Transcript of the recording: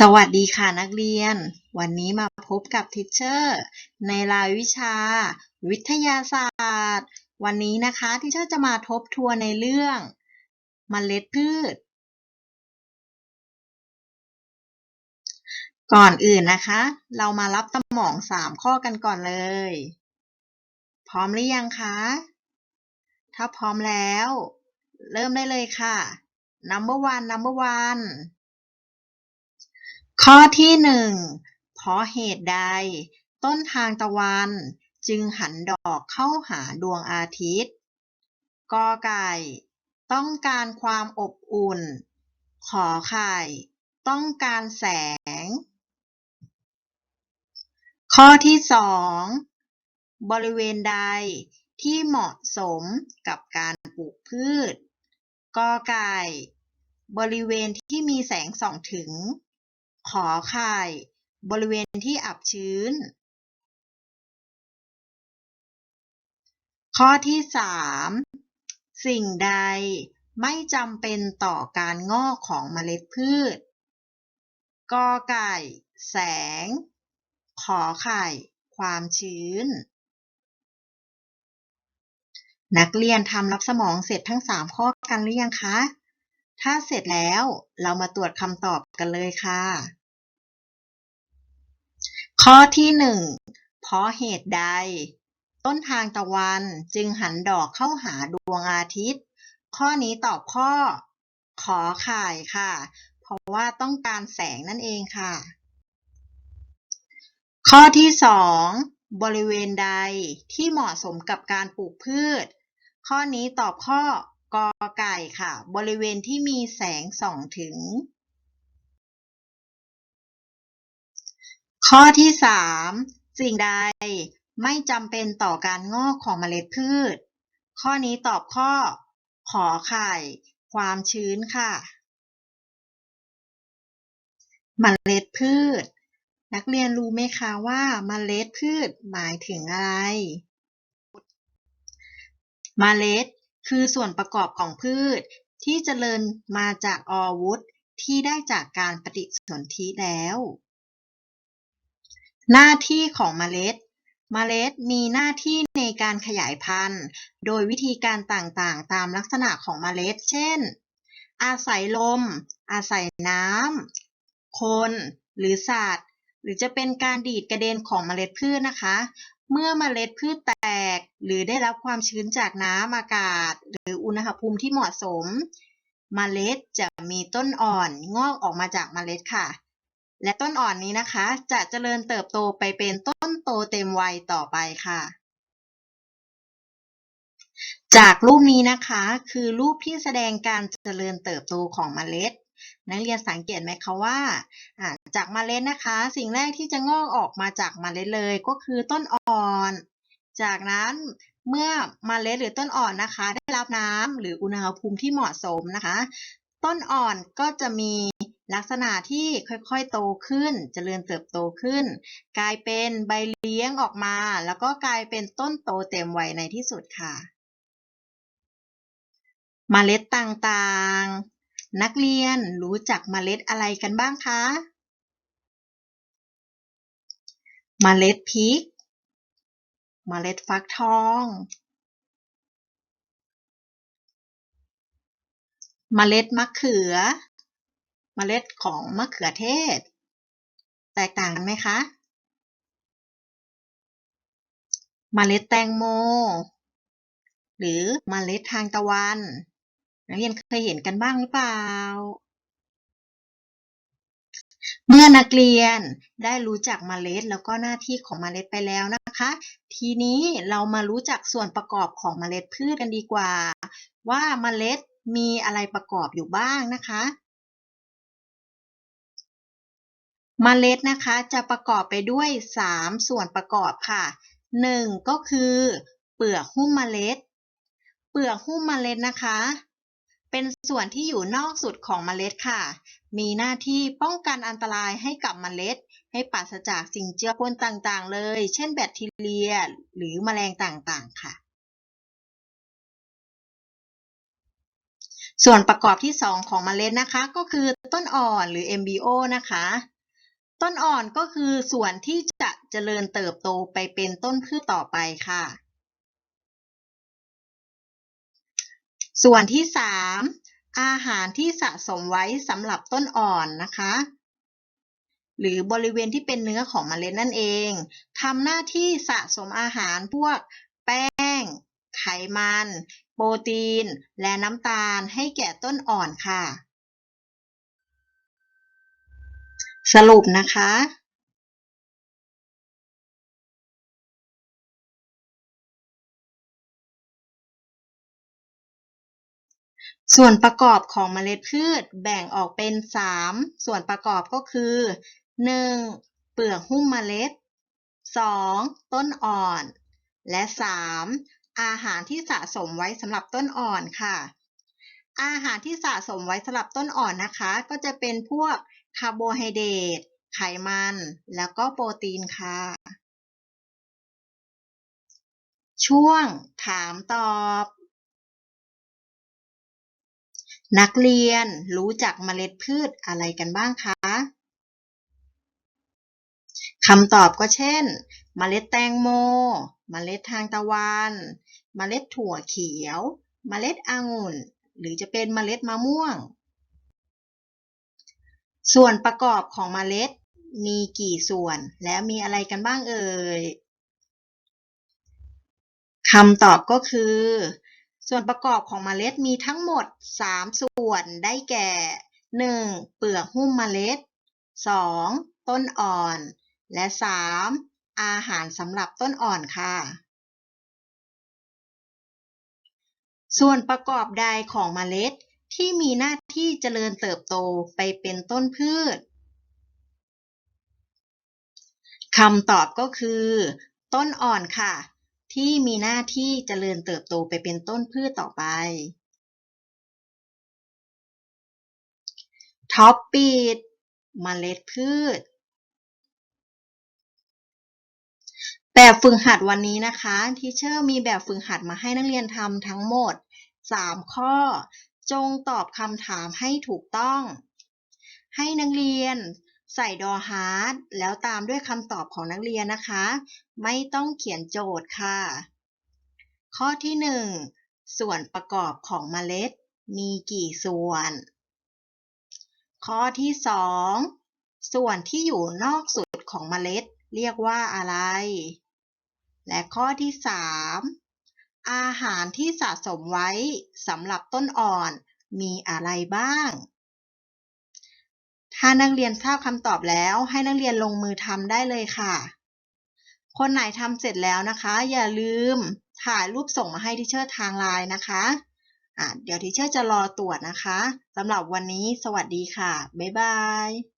สวัสดีค่ะนักเรียน วันนี้มาพบกับทิชเชอร์ในรายวิชา วิทยาศาสตร์ วันนี้นะคะทิชเชอร์จะมาทบทวนในเรื่องมเมล็ดพืช ก่อนอื่นนะคะ เรามารับสมองสามข้อกันก่อนเลย พร้อมหรือยังคะ ถ้าพร้อมแล้ว เริ่มได้เลยค่ะ number one number one ข้อที่หนึ่งเพราะเหตุใด ต้นทางตะวันจึงหันดอกเข้าหาดวงอาทิตย์ กอไก่ ต้องการความอบอุ่น ขอไข่ ต้องการแสง ข้อที่สองบริเวณใดที่เหมาะสมกับการปลูกพืช กอไก่ บริเวณที่มีแสงส่องถึง ขอไข่ บริเวณที่อับชื้น ข้อที่สามสิ่งใดไม่จำเป็นต่อการงอกของเมล็ดพืช กอไก่ แสง ขอไข่ ความชื้น นักเรียนทำรับสมองเสร็จทั้งสามข้อกันหรือยังคะ ถ้าเสร็จแล้วเรามาตรวจคำตอบกันเลยค่ะ ข้อที่หนึ่งเพราะเหตุใด ต้นทางตะวันจึงหันดอกเข้าหาดวงอาทิตย์ ข้อนี้ตอบข้อ ขอไข่ค่ะ เพราะว่าต้องการแสงนั่นเองค่ะ ข้อที่สองบริเวณใดที่เหมาะสมกับการปลูกพืช ข้อนี้ตอบข้อ กอไก่ค่ะ บริเวณที่มีแสงส่องถึง ข้อที่สามสิ่งใดไม่จำเป็นต่อการงอกของเมล็ดพืช ข้อนี้ตอบข้อ ขอไข่ ความชื้นค่ะ เมล็ดพืช นักเรียนรู้ไหมคะว่าเมล็ดพืชหมายถึงอะไร เมล็ด คือส่วนประกอบของพืช ที่เจริญมาจากอวุธ ที่ได้จากการปฏิสนธิแล้ว หน้าที่ของเมล็ด เมล็ดมีหน้าที่ในการขยายพันธุ์ โดยวิธีการต่างๆ ตามลักษณะของเมล็ด เช่น อาศัยลม อาศัยน้ำคน หรือสัตว์ หรือจะเป็นการดีดกระเด็นของเมล็ดพืชนะคะ เมื่อเมล็ดพืชแตกหรือได้รับความชื้นจากน้ำอากาศ หรืออุณหภูมิที่เหมาะสม เมล็ดจะมีต้นอ่อนงอกออกมาจากเมล็ดค่ะ และต้นอ่อนนี้นะคะ จะเจริญเติบโตไปเป็นต้นโตเต็มวัยต่อไปค่ะ จากรูปนี้นะคะคือรูปที่แสดงการเจริญเติบโตของเมล็ด นักเรียนสังเกตไหมคะว่าจากเมล็ดนะคะ สิ่งแรกที่จะงอกออกมาจากเมล็ดเลยก็คือต้นอ่อน จากนั้นเมื่อเมล็ดหรือต้นอ่อนนะคะ ได้รับน้ำหรืออุณหภูมิที่เหมาะสมนะคะ ต้นอ่อนก็จะมีลักษณะที่ค่อยๆ โตขึ้นจเจริญเติบโตขึ้น กลายเป็นใบเลี้ยงออกมา แล้วก็กลายเป็นต้นโตเต็มวัยในที่สุดค่ะมเมล็ดต่างๆ นักเรียนรู้จักเมล็ดอะไรกันบ้างคะเมล็ดพริกเมล็ดฟักทองเมล็ดมะเขือ เมล็ดของมะเขือเทศ แตกต่างกันไหมคะ เมล็ดแตงโม หรือเมล็ดทางตะวัน นักเรียนเคยเห็นกันบ้างหรือเปล่า เมื่อนักเรียนได้รู้จักมเมล็ดแล้วก็หน้าที่ของมเมล็ดไปแล้วนะคะ ทีนี้เรามารู้จักส่วนประกอบของมเมล็ดพืชกันดีกว่า ว่ามเมล็ดมีอะไรประกอบอยู่บ้างนะคะมเมล็ดนะคะจะประกอบไปด้วย 3 ส่วนประกอบค่ะ 1. ก็คือ เปลือกหุ้มเมล็ด เปลือกหุ้มเมล็ดนะคะ เป็นส่วนที่อยู่นอกสุดของเมล็ดค่ะ มีหน้าที่ป้องกันอันตรายให้กับเมล็ด ให้ปราศจากสิ่งเจือปนต่างๆ เลย เช่นแบคทีเรีย หรือแมลงต่างๆ ค่ะ ส่วนประกอบที่ 2 ของเมล็ดนะคะ ก็คือต้นอ่อนหรือ MBO นะคะ ต้นอ่อนก็คือส่วนที่จะเจริญเติบโตไปเป็นต้นพืชต่อไปค่ะ ส่วนที่ 3 อาหารที่สะสมไว้สำหรับต้นอ่อนนะคะ หรือบริเวณที่เป็นเนื้อของเมล็ดนั่นเองทำหน้าที่สะสมอาหารพวกแป้ง ไขมัน โปรตีน และน้ำตาลให้แก่ต้นอ่อนค่ะ สรุปนะคะ ส่วนประกอบของเมล็ดพืชแบ่งออกเป็น 3 ส่วนประกอบก็คือ 1. เปลือกหุ้มเมล็ด 2. ต้นอ่อน และ 3. อาหารที่สะสมไว้สำหรับต้นอ่อนค่ะ อาหารที่สะสมไว้สำหรับต้นอ่อนนะคะ ก็จะเป็นพวกคาร์โบไฮเดรตไขมัน แล้วก็โปรตีนค่ะ ช่วงถามตอบ นักเรียนรู้จักเมล็ดพืชอะไรกันบ้างคะคำตอบก็เช่น เมล็ดแตงโม เมล็ดทางตะวัน เมล็ดถั่วเขียว เมล็ดองุ่น หรือจะเป็นเมล็ดมะม่วง ส่วนประกอบของเมล็ดมีกี่ส่วนแล้วมีอะไรกันบ้างเอ่ยคำตอบก็คือ ส่วนประกอบของเมล็ดมีทั้งหมด 3 ส่วนได้แก่ 1. เปลือกหุ้มเมล็ด 2. ต้นอ่อน และ 3. อาหารสำหรับต้นอ่อนค่ะ ส่วนประกอบใดของเมล็ดที่มีหน้าที่เจริญเติบโตไปเป็นต้นพืชคำตอบก็คือ ต้นอ่อนค่ะ ที่มีหน้าที่เจริญเติบโตไปเป็นต้นพืชต่อไป ท็อปปิดเมล็ดพืช แบบฝึกหัดวันนี้นะคะ ทีเชอร์มีแบบฝึกหัดมาให้นักเรียนทำทั้งหมด 3 ข้อ จงตอบคำถามให้ถูกต้อง ให้นักเรียน ใส่ดอฮาร์ดแล้วตามด้วยคำตอบของนักเรียนนะคะ ไม่ต้องเขียนโจทย์ค่ะ ข้อที่ 1 ส่วนประกอบของเมล็ดมีกี่ส่วน ข้อที่ 2 ส่วนที่อยู่นอกสุดของเมล็ดเรียกว่าอะไร และข้อที่ 3 อาหารที่สะสมไว้สำหรับต้นอ่อนมีอะไรบ้าง ถ้านักเรียนทราบคำตอบแล้วให้นักเรียนลงมือทำได้เลยค่ะ คนไหนทำเสร็จแล้วนะคะ อย่าลืมถ่ายรูปส่งมาให้ทิเชอร์ทางไลน์นะคะะเดี๋ยวทิเชอร์จะรอตรวจนะคะสำหรับวันนี้สวัสดีค่ะ บ๊ายบาย